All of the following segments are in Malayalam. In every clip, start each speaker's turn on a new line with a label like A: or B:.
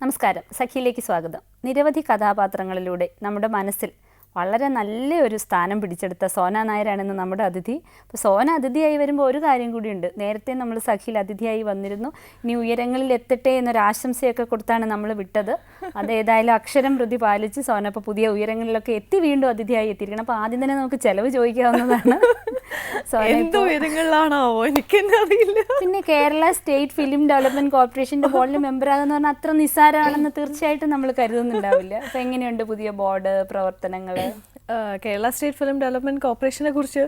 A: നമസ്കാരം. സഖിയിലേക്ക് സ്വാഗതം. നിരവധി കഥാപാത്രങ്ങളിലൂടെ നമ്മുടെ മനസ്സിൽ വളരെ നല്ലൊരു സ്ഥാനം പിടിച്ചെടുത്ത സോന നായരാണെന്ന് നമ്മുടെ അതിഥി. അപ്പോൾ സോന അതിഥിയായി വരുമ്പോൾ ഒരു കാര്യം കൂടിയുണ്ട്. നേരത്തെ നമ്മൾ സഖിയിൽ അതിഥിയായി വന്നിരുന്നു. ഇനി ഉയരങ്ങളിൽ എത്തട്ടെ എന്നൊരു ആശംസയൊക്കെ കൊടുത്താണ് നമ്മൾ വിട്ടത്. അത് ഏതായാലും അക്ഷരം പ്രതി പാലിച്ച് സോന ഇപ്പോൾ പുതിയ ഉയരങ്ങളിലൊക്കെ എത്തി വീണ്ടും അതിഥിയായി എത്തിയിരിക്കണം. അപ്പോൾ ആദ്യം തന്നെ നമുക്ക് ചിലവ് ചോദിക്കാവുന്നതാണ്.
B: എന്തോ തന്നെ അറിയില്ല
A: പിന്നെ കേരള സ്റ്റേറ്റ് ഫിലിം ഡെവലപ്മെന്റ് കോർപ്പറേഷന്റെ ബോർഡിൽ മെമ്പർ ആകുന്ന പറഞ്ഞാൽ അത്ര നിസ്സാരമാണെന്ന് തീർച്ചയായിട്ടും നമ്മൾ കരുതുന്നുണ്ടാവില്ല. അപ്പൊ എങ്ങനെയുണ്ട് പുതിയ ബോർഡ് പ്രവർത്തനങ്ങൾ
B: കേരള സ്റ്റേറ്റ് ഫിലിം ഡെവലപ്മെന്റ് കോർപ്പറേഷനെ കുറിച്ച്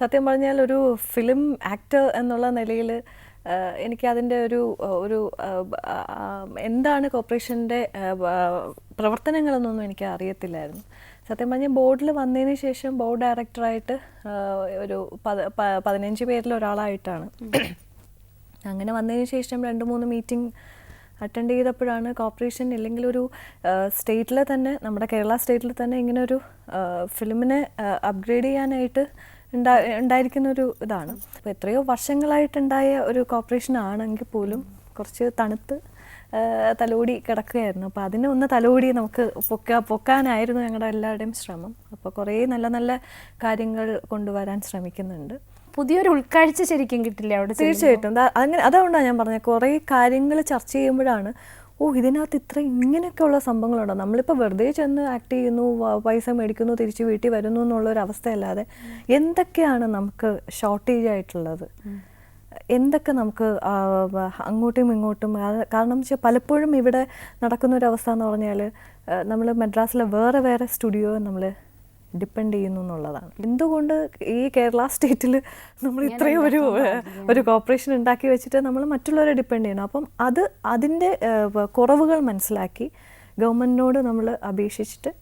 B: സത്യം പറഞ്ഞാൽ ഒരു ഫിലിം ആക്ടർ എന്നുള്ള നിലയിൽ എനിക്ക് അതിന്റെ ഒരു ഒരു എന്താണ് കോർപ്പറേഷന്റെ പ്രവർത്തനങ്ങളെന്നൊന്നും എനിക്ക് അറിയത്തില്ലായിരുന്നു. സത്യം പറഞ്ഞാൽ ബോർഡിൽ വന്നതിന് ശേഷം ബോർഡ് ഡയറക്ടറായിട്ട് ഒരു പതിനഞ്ച് പേരിൽ ഒരാളായിട്ടാണ്. അങ്ങനെ വന്നതിന് ശേഷം രണ്ട് മൂന്ന് മീറ്റിംഗ് അറ്റൻഡ് ചെയ്തപ്പോഴാണ് കോപ്പറേഷൻ ഇല്ലെങ്കിൽ ഒരു സ്റ്റേറ്റിൽ തന്നെ നമ്മുടെ കേരള സ്റ്റേറ്റിൽ തന്നെ ഇങ്ങനെ ഒരു ഫിലിമിനെ അപ്ഗ്രേഡ് ചെയ്യാനായിട്ട് ഉണ്ടാ ഉണ്ടായിരിക്കുന്ന ഒരു ഇതാണ്. അപ്പോൾ എത്രയോ വർഷങ്ങളായിട്ടുണ്ടായ ഒരു കോപ്പറേഷൻ ആണെങ്കിൽ പോലും കുറച്ച് തണുത്ത് തലോടി കിടക്കുകയായിരുന്നു. അപ്പോൾ അതിനെ ഒന്ന് തലോടി നമുക്ക് പൊക്ക പൊക്കാനായിരുന്നു ഞങ്ങളുടെ എല്ലാവരുടെയും ശ്രമം. അപ്പോൾ കുറേ നല്ല നല്ല കാര്യങ്ങൾ കൊണ്ടുവരാൻ ശ്രമിക്കുന്നുണ്ട്.
A: പുതിയൊരു ഉൾക്കാഴ്ച ശരിക്കും കിട്ടില്ല അവിടെ.
B: തീർച്ചയായിട്ടും. അങ്ങനെ അതുകൊണ്ടാണ് ഞാൻ പറഞ്ഞത് കുറേ കാര്യങ്ങൾ ചർച്ച ചെയ്യുമ്പോഴാണ് ഓ ഇതിനകത്ത് ഇത്ര ഇങ്ങനെയൊക്കെയുള്ള സംഭവങ്ങളുണ്ടോ? നമ്മളിപ്പോൾ വെറുതെ ചെന്ന് ആക്ട് ചെയ്യുന്നു പൈസ മേടിക്കുന്നു തിരിച്ച് വീട്ടിൽ വരുന്നു എന്നുള്ളൊരു അവസ്ഥയല്ലാതെ എന്തൊക്കെയാണ് നമുക്ക് ഷോർട്ടേജ് ആയിട്ടുള്ളത്? എന്തൊക്കെ നമുക്ക് അങ്ങോട്ടും ഇങ്ങോട്ടും കാരണം വെച്ചാൽ പലപ്പോഴും ഇവിടെ നടക്കുന്ന ഒരു അവസ്ഥ എന്ന് പറഞ്ഞാൽ നമ്മൾ മദ്രാസിലെ വേറെ വേറെ സ്റ്റുഡിയോ നമ്മൾ ഡിപ്പെൻഡ് ചെയ്യുന്നു എന്നുള്ളതാണ്. എന്തുകൊണ്ട് ഈ കേരള സ്റ്റേറ്റിൽ നമ്മൾ ഇത്രയും ഒരു ഒരു കോപ്പറേഷൻ ഉണ്ടാക്കി വെച്ചിട്ട് നമ്മൾ മറ്റുള്ളവരെ ഡിപ്പെൻഡ് ചെയ്യണം അപ്പം അത് അതിന്റെ കുറവുകൾ മനസ്സിലാക്കി ഗവൺമെന്റിനോട് നമ്മൾ അപേക്ഷിച്ചിട്ട്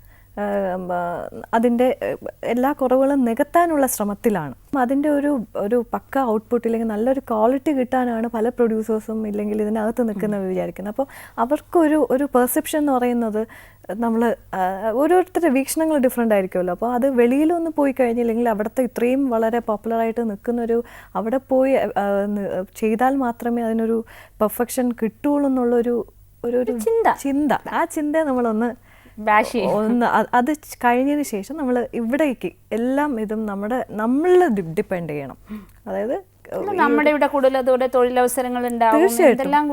B: അതിന്റെ എല്ലാ കുറവുകളും നികത്താനുള്ള ശ്രമത്തിലാണ് അതിന്റെ ഒരു ഒരു പക്ക ഔട്ട്പുട്ട് ഇല്ലെങ്കിൽ നല്ലൊരു ക്വാളിറ്റി കിട്ടാനാണ് പല പ്രൊഡ്യൂസേഴ്സും ഇല്ലെങ്കിൽ ഇതിനകത്ത് നിൽക്കുന്നവർ വിചാരിക്കുന്നത് അപ്പോൾ അവർക്കൊരു ഒരു പെർസെപ്ഷൻ എന്ന് പറയുന്നത് നമ്മൾ ഓരോരുത്തരുടെ വീക്ഷണങ്ങൾ ഡിഫറെന്റ് ആയിരിക്കുമല്ലോ അപ്പോൾ അത് വെളിയിലൊന്ന് പോയി കഴിഞ്ഞില്ലെങ്കിൽ അവിടുത്തെ ഇത്രയും വളരെ പോപ്പുലറായിട്ട് നിൽക്കുന്നൊരു അവിടെ പോയി ചെയ്താൽ മാത്രമേ അതിനൊരു പെർഫെക്ഷൻ കിട്ടുള്ളൂ എന്നുള്ളൊരു ഒരു ഒരു
A: ചിന്ത.
B: ചിന്ത ആ ചിന്ത നമ്മളൊന്ന്. ഒന്ന് അത് കഴിഞ്ഞതിന് ശേഷം നമ്മൾ ഇവിടേക്ക് എല്ലാം ഇതും നമ്മുടെ നമ്മളിൽ ഡിപ്പെൻഡ് ചെയ്യണം. അതായത്
A: നമ്മുടെ ഇവിടെ കൂടുതൽ അതുപോലെ തൊഴിലവസരങ്ങൾ ഉണ്ടാവും എന്തെല്ലാം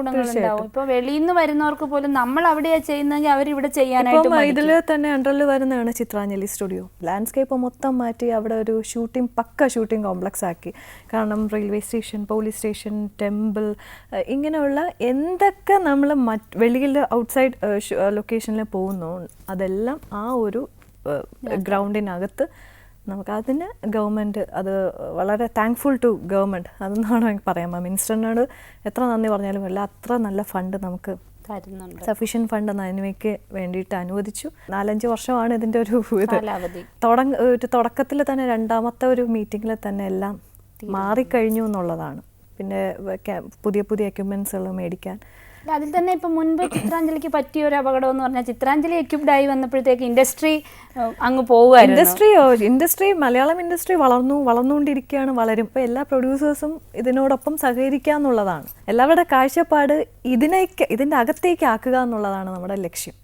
A: ഇപ്പൊ വെളിയിൽ നിന്ന് വരുന്നവർക്ക് പോലും നമ്മൾ അവിടെയാ ചെയ്യുന്നെങ്കിൽ അവർ ഇവിടെ ചെയ്യാനായിട്ട്.
B: ഇതിൽ തന്നെ അണ്ടറിൽ വരുന്നതാണ് ചിത്രാഞ്ജലി സ്റ്റുഡിയോ. ലാൻഡ്സ്കേപ്പ് മൊത്തം മാറ്റി അവിടെ ഒരു ഷൂട്ടിംഗ് പക്ക ഷൂട്ടിംഗ് കോംപ്ലക്സ് ആക്കി. കാരണം railway station police station temple ഇങ്ങനെയുള്ള എന്തൊക്കെ നമ്മൾ മറ്റ് വെളിയിൽ ഔട്ട്സൈഡ് ലൊക്കേഷനിൽ പോകുന്നു അതെല്ലാം ആ ഒരു ഗ്രൗണ്ടിനകത്ത് നമുക്ക് അതിന് ഗവൺമെന്റ് അത് വളരെ താങ്ക്ഫുൾ ടു ഗവൺമെന്റ്. അതെന്നാണ് എനിക്ക് പറയാൻ മിനിസ്റ്ററിനോട് എത്ര നന്ദി പറഞ്ഞാലും അല്ല അത്ര നല്ല ഫണ്ട് നമുക്ക് സഫീഷ്യൻ ഫണ്ട് നന്മയ്ക്ക് വേണ്ടിയിട്ട് അനുവദിച്ചു. നാലഞ്ച് വർഷമാണ് ഇതിന്റെ ഒരു ഇത്. ഒരു തുടക്കത്തിൽ തന്നെ രണ്ടാമത്തെ ഒരു മീറ്റിങ്ങിൽ തന്നെ എല്ലാം മാറിക്കഴിഞ്ഞു എന്നുള്ളതാണ്. പിന്നെ പുതിയ പുതിയ എക്യുപ്മെൻസുകൾ മേടിക്കാൻ.
A: അതിൽ തന്നെ ഇപ്പൊ മുൻപ് ചിത്രാഞ്ജലിക്ക് പറ്റിയ ഒരു അപകടം എന്ന് പറഞ്ഞാൽ ചിത്രാഞ്ജലി എക്യുപ്ഡ് ആയി വന്നപ്പോഴത്തേക്ക് ഇൻഡസ്ട്രി അങ്ങ് പോവുക
B: ഇൻഡസ്ട്രി ഇൻഡസ്ട്രി മലയാളം ഇൻഡസ്ട്രി വളർന്നു വളർന്നുകൊണ്ടിരിക്കുകയാണ് വളരും ഇപ്പോൾ എല്ലാ പ്രൊഡ്യൂസേഴ്സും ഇതിനോടൊപ്പം സഹകരിക്കുക എന്നുള്ളതാണ്. എല്ലാവരുടെ കാഴ്ചപ്പാട് ഇതിനേക്ക് ഇതിന്റെ അകത്തേക്ക് ആക്കുക എന്നുള്ളതാണ് നമ്മുടെ ലക്ഷ്യം.